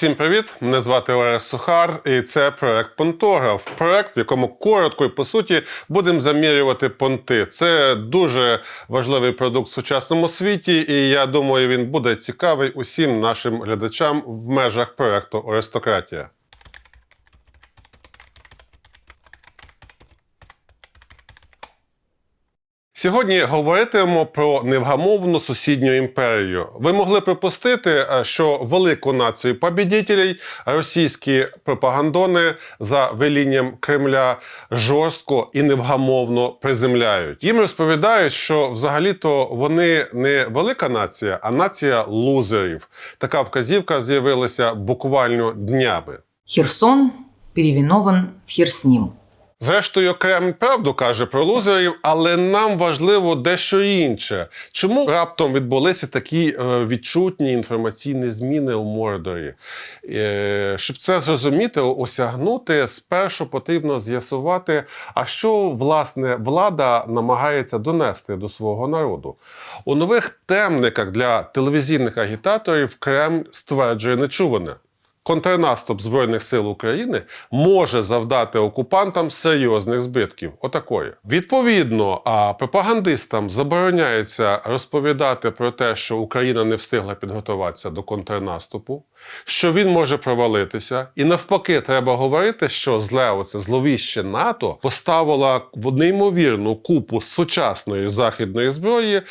всім привіт! Мене звати Орес Сухар, і це проект Понтограф. Проект, в якому коротко і по суті будемо замірювати понти. Це дуже важливий продукт в сучасному світі, і я думаю, він буде цікавий усім нашим глядачам в межах проекту Аристократія. Сьогодні говоритимемо про невгамовну сусідню імперію. Ви могли припустити, е, що велику націю побідітелей російські пропагандони за велінням Кремля жорстко і невгамовно приземляють. Їм розповідають, що взагалі-то вони не велика нація, а нація лузерів. Така вказівка з'явилася буквально днями. Херсон переименован в Херсним. Зрештою, Кремль правду каже про лузерів, але нам важливо дещо інше. Чому раптом відбулися такі е, відчутні інформаційні зміни у Мордорі? Е, щоб це зрозуміти, осягнути, спершу потрібно з'ясувати, а що власне влада намагається донести до свого народу. У нових темниках для телевізійних агітаторів Кремль стверджує нечуване. Контрнаступ Збройних сил України може завдати окупантам серйозних збитків. Отакої. Відповідно, а пропагандистам забороняється розповідати про те, що Україна не встигла підготуватися до контрнаступу, що він може провалитися, і навпаки, треба говорити, що зле оце зловіще НАТО поставила в неймовірну купу сучасної західної зброї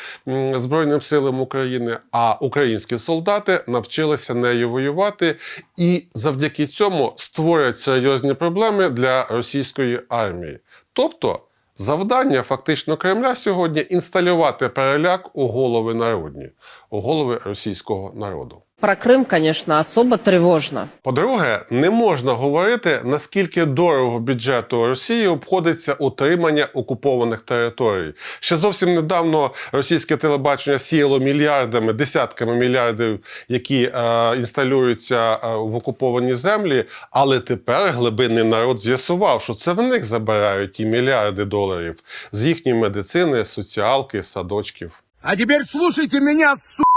Збройним силам України, а українські солдати навчилися нею воювати і завдяки цьому створять серйозні проблеми для російської армії. Тобто. Завдання фактично Кремля сьогодні інсталювати переляк у голови народні, у голови російського народу. Про Крым, конечно, особо тревожно. По-друге, не можна говорити, наскільки дорого бюджету Росії обходиться утримання окупованих територій. Ще зовсім недавно російське телебачення сіяло мільярдами, десятками мільярдів, які е, інсталюються е, в окуповані землі. Але тепер глибинний народ з'ясував, що це в них забирають ті мільярди доларів з їхньої медицини, соціалки, садочків. А теперь слушайте меня, сука, блядь.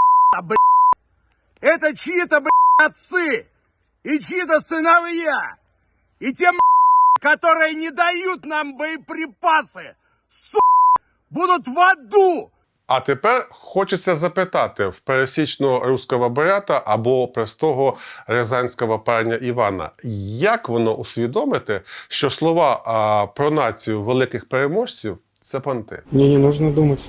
Это чьи-то, блядь, отцы и чьи-то сыновья. И те, блядь, которые не дают нам боеприпасы, сука, будут в аду. А тепер хочеться запитати в пересічного руського брата або простого рязанського парня Івана, як воно усвідомити, що слова а, про націю великих переможців це понти. Мне не нужно думать.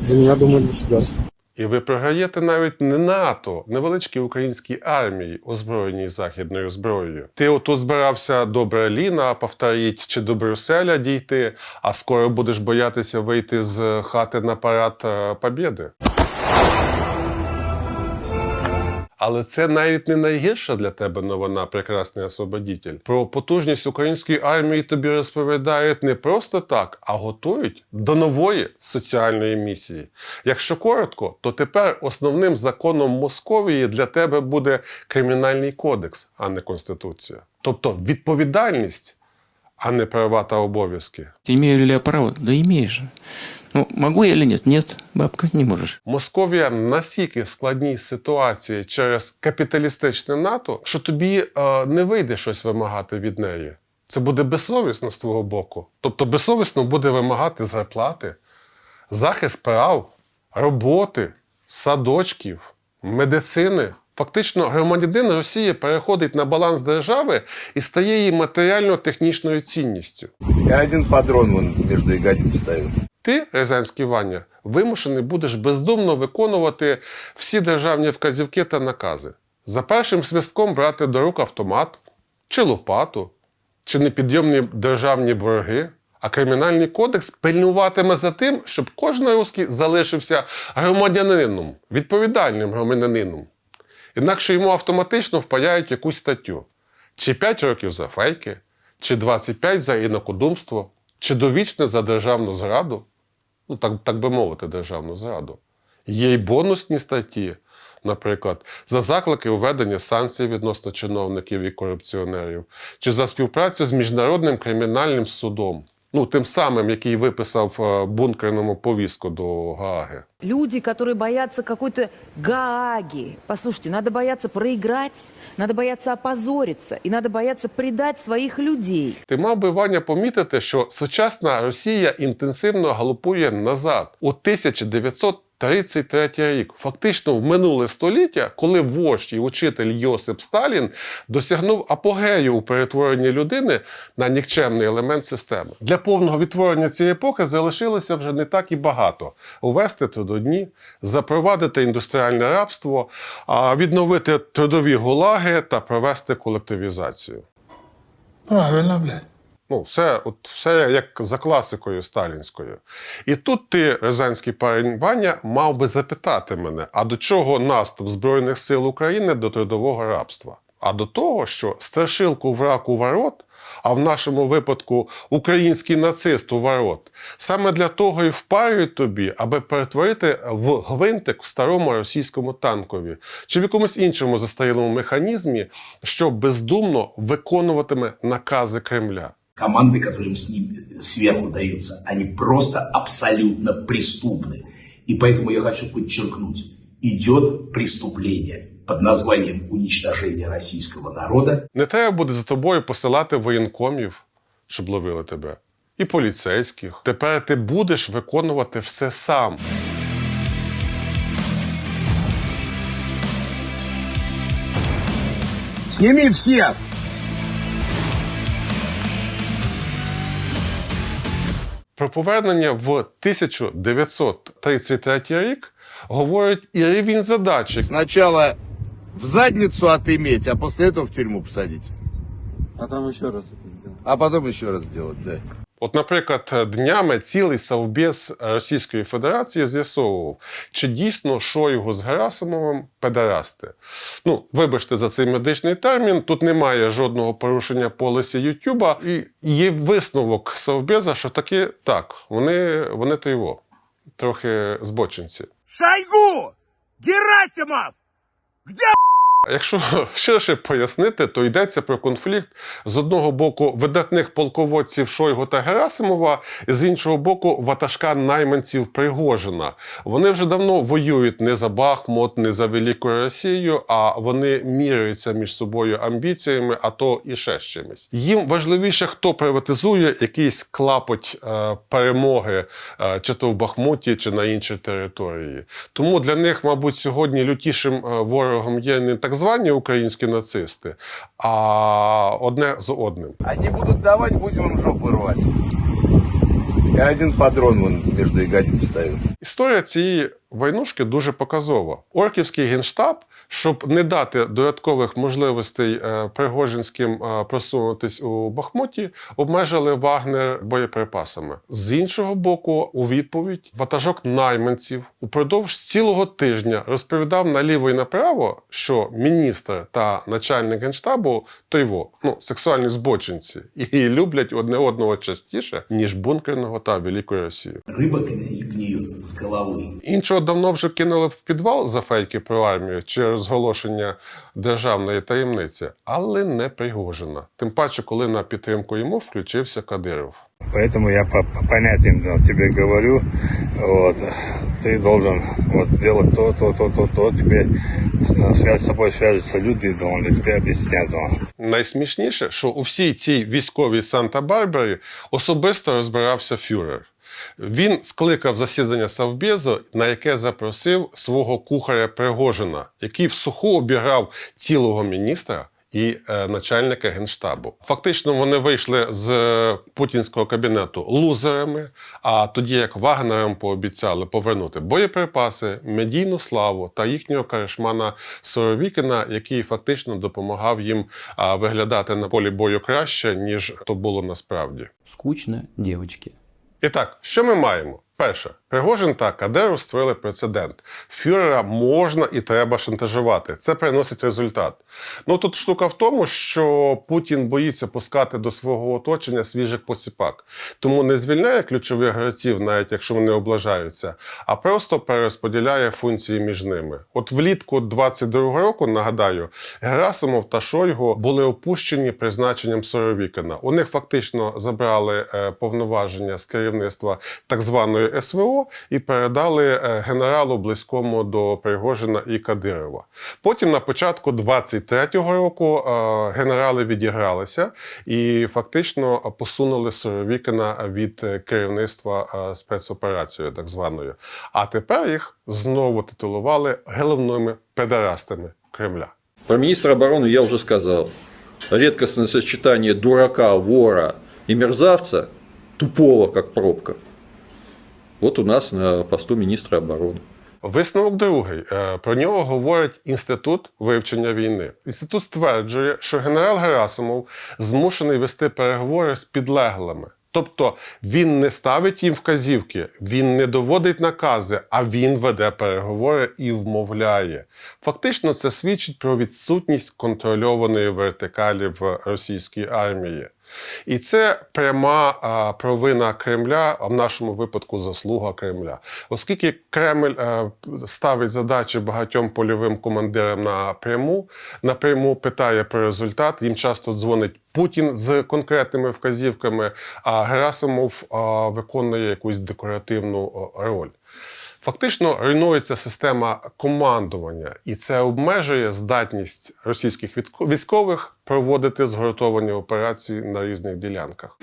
За меня думает государство. І ви програєте навіть не НАТО, невеличкій українській армії, озброєній західною зброєю. Ти отут збирався до Берліна повторіть чи до Брюсселя дійти, а скоро будеш боятися вийти з хати на парад е, Побєди. Але це навіть не найгірша для тебе новина, прекрасний освободітель. Про потужність української армії тобі розповідають не просто так, а готують до нової соціальної місії. Якщо коротко, то тепер основним законом Московії для тебе буде кримінальний кодекс, а не конституція. Тобто відповідальність, а не права та обов'язки. Ли я право? Да же. Ну, могу я или нет? Нет, бабка, не можешь. Московія настільки в складній ситуації через капіталістичне НАТО, що тобі е, не вийде щось вимагати від неї. Це буде безсовісно з твого боку. Тобто безсовісно буде вимагати зарплати, захист прав, роботи, садочків, медицини. Фактично, громадянин Росії переходить на баланс держави і стає її матеріально-технічною цінністю. Я один патрон вон между ягодиц вставил. Ти, Рязанський Ваня, вимушений будеш бездумно виконувати всі державні вказівки та накази. За першим свистком брати до рук автомат, чи лопату, чи непідйомні державні борги. А кримінальний кодекс пильнуватиме за тим, щоб кожен русський залишився громадянином, відповідальним громадянином. Інакше йому автоматично впаяють якусь статтю: чи 5 років за фейки, чи 25 за інакодумство, чи довічне за державну зраду, ну так, так би мовити, державну зраду. Є й бонусні статті, наприклад, за заклики введення санкцій відносно чиновників і корупціонерів, чи за співпрацю з Міжнародним кримінальним судом. Ну, тим самим, який виписав е, бункерному повістку до Гааги. Люди, которые боятся какой-то Гааги. Послушайте, надо бояться проиграть, надо бояться опозориться, и надо бояться предать своїх людей. Ти мав би Ваня помітити, що сучасна Росія інтенсивно галопує назад у 1933 рік, фактично в минуле століття, коли вождь і учитель Йосип Сталін досягнув апогею у перетворенні людини на нікчемний елемент системи. Для повного відтворення цієї епохи залишилося вже не так і багато: увести трудодні, запровадити індустріальне рабство, відновити трудові гулаги та провести колективізацію. Правильно, блядь. Ну, все, от, все як за класикою сталінською. І тут ти, рязанський парень мав би запитати мене: а до чого наступ Збройних сил України до трудового рабства? А до того, що страшилку враг у ворот, а в нашому випадку український нацист у ворот, саме для того і впарюють тобі, аби перетворити в гвинтик в старому російському танкові чи в якомусь іншому застарілому механізмі, що бездумно виконуватиме накази Кремля команды, которые им с ним сверху даются, они просто абсолютно преступны. И поэтому я хочу подчеркнуть, идет преступление под названием уничтожение российского народа. Не треба буде за тобою посилати воєнкомів, щоб ловили тебе, і поліцейських. Тепер ти будеш виконувати все сам. Сними всех! повернення в 1933 рік говорить і рівень задачі, Сначала в задницу отыметь, а после этого в тюрьму посадить. А там еще раз это сделал. А потом еще раз сделать, да. От, наприклад, днями цілий совбез Російської Федерації з'ясовував, чи дійсно Шойгу з Герасимовим педерасти. Ну, вибачте за цей медичний термін, тут немає жодного порушення полісі Ютуба. І є висновок совбеза, що таки так, вони, вони то його, трохи збочинці. Шойгу! Герасимов! А Якщо ширше пояснити, то йдеться про конфлікт з одного боку видатних полководців Шойгу та Герасимова, і з іншого боку, ватажка найманців Пригожина. Вони вже давно воюють не за Бахмут, не за Велику Росію, а вони міряються між собою амбіціями, а то і ще з чимось. Їм важливіше, хто приватизує якийсь клапоть е, перемоги, е, чи то в Бахмуті, чи на іншій території. Тому для них, мабуть, сьогодні лютішим е, ворогом є не так звані українські нацисти, а одне з одним. Вони будуть давати, будемо жопу рвати. Я один патрон вон между ягодиц вставил. Історія цієї войнушки дуже показова. Орківський генштаб, щоб не дати додаткових можливостей е, пригожинським е, просунутись у Бахмуті, обмежили Вагнер боєприпасами. З іншого боку, у відповідь ватажок найманців упродовж цілого тижня розповідав наліво і направо, що міністр та начальник генштабу то його, ну, сексуальні збочинці, і люблять одне одного частіше, ніж бункерного та Велику Росію. Рыба гни- гниет с головы. Іншого давно вже кинули в підвал за фейки про армію чи розголошення державної таємниці, але не Пригожина. Тим паче, коли на підтримку йому включився Кадиров. Поэтому я по, по понятиям да, тебе говорю, вот, ты должен вот, делать то, то, то, то, то, тебе на связь с собой свяжутся люди, должны тебе объяснять. Да. Найсмішніше, що у всій цій військовій Санта-Барбарі особисто розбирався фюрер. Він скликав засідання Совбезу, на яке запросив свого кухаря Пригожина, який в суху обіграв цілого міністра і е, начальника генштабу. Фактично, вони вийшли з е, путінського кабінету лузерами. А тоді як Вагнерам пообіцяли повернути боєприпаси, медійну славу та їхнього каришмана Соровікіна, який фактично допомагав їм виглядати на полі бою краще, ніж то було насправді. Скучно, девочки. І так, що ми маємо? Перше, Пригожин та Кадиров створили прецедент. Фюрера можна і треба шантажувати. Це приносить результат. Ну тут штука в тому, що Путін боїться пускати до свого оточення свіжих посіпак, тому не звільняє ключових гравців, навіть якщо вони облажаються, а просто перерозподіляє функції між ними. От влітку 22-го року, нагадаю, Герасимов та Шойгу були опущені призначенням Соровікина. У них фактично забрали е, повноваження з керівництва так званої СВО і передали е, генералу близькому до Пригожина і Кадирова. Потім на початку 23-го року е, генерали відігралися і фактично посунули Соровікина від е, керівництва спецоперацією, так званою. А тепер їх знову титулували головними педерастами Кремля. Про министра обороны я уже сказал. Редкостное сочетание дурака, вора и мерзавца, тупого как пробка. Вот у нас на посту министра обороны. Висновок другий. Е, Про нього говорить інститут вивчення війни. Інститут стверджує, що генерал Герасимов змушений вести переговори з підлеглими. Тобто він не ставить їм вказівки, він не доводить накази, а він веде переговори і вмовляє. Фактично, це свідчить про відсутність контрольованої вертикалі в російській армії. І це пряма а, провина Кремля, а в нашому випадку заслуга Кремля. Оскільки Кремль е, ставить задачі багатьом польовим командирам напряму, напряму питає про результат, їм часто дзвонить Путін з конкретними вказівками, а Герасимов а, виконує якусь декоративну роль. Фактично руйнується система командування, і це обмежує здатність російських військових проводити згуртовані операції на різних ділянках.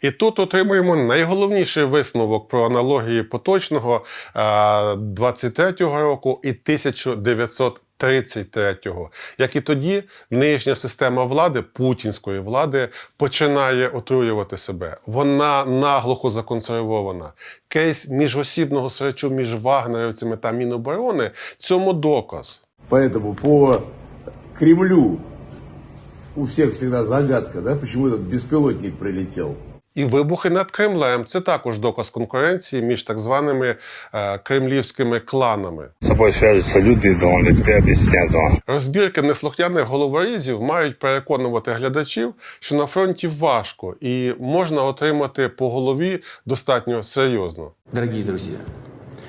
І тут отримуємо найголовніший висновок про аналогії поточного е, 23-го року і 1933-го. Як і тоді, нижня система влади, путінської влади, починає отруювати себе. Вона наглухо законсервована. Кейс міжосібного срачу між вагнерівцями та Міноборони цьому доказ. Поэтому по Кремлю у всех всегда загадка, да, почему этот беспилотник прилетел. І вибухи над Кремлем це також доказ конкуренції між так званими е, кремлівськими кланами. С собой свяжутся люди, тебя объяснят. Да. Розбірки неслухняних головорізів мають переконувати глядачів, що на фронті важко і можна отримати по голові достатньо серйозно. Дорогие друзья,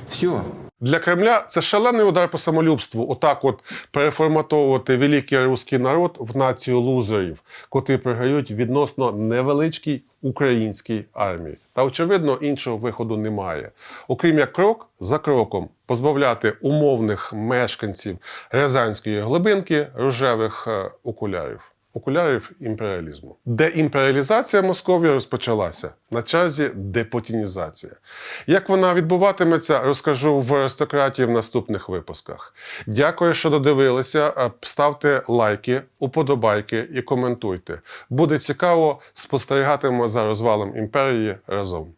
все, Для Кремля це шалений удар по самолюбству. Отак, от переформатовувати великий руський народ в націю лузерів, котрі програють відносно невеличкій українській армії. Та очевидно, іншого виходу немає. Окрім як крок за кроком позбавляти умовних мешканців Рязанської глибинки рожевих е, окулярів. Окулярів імперіалізму. Деімперіалізація Московії розпочалася на часі депутінізація. Як вона відбуватиметься, розкажу в аристократії в наступних випусках. Дякую, що додивилися. Е, Ставте лайки, уподобайки і коментуйте. Буде цікаво спостерігатимемо за розвалом імперії разом.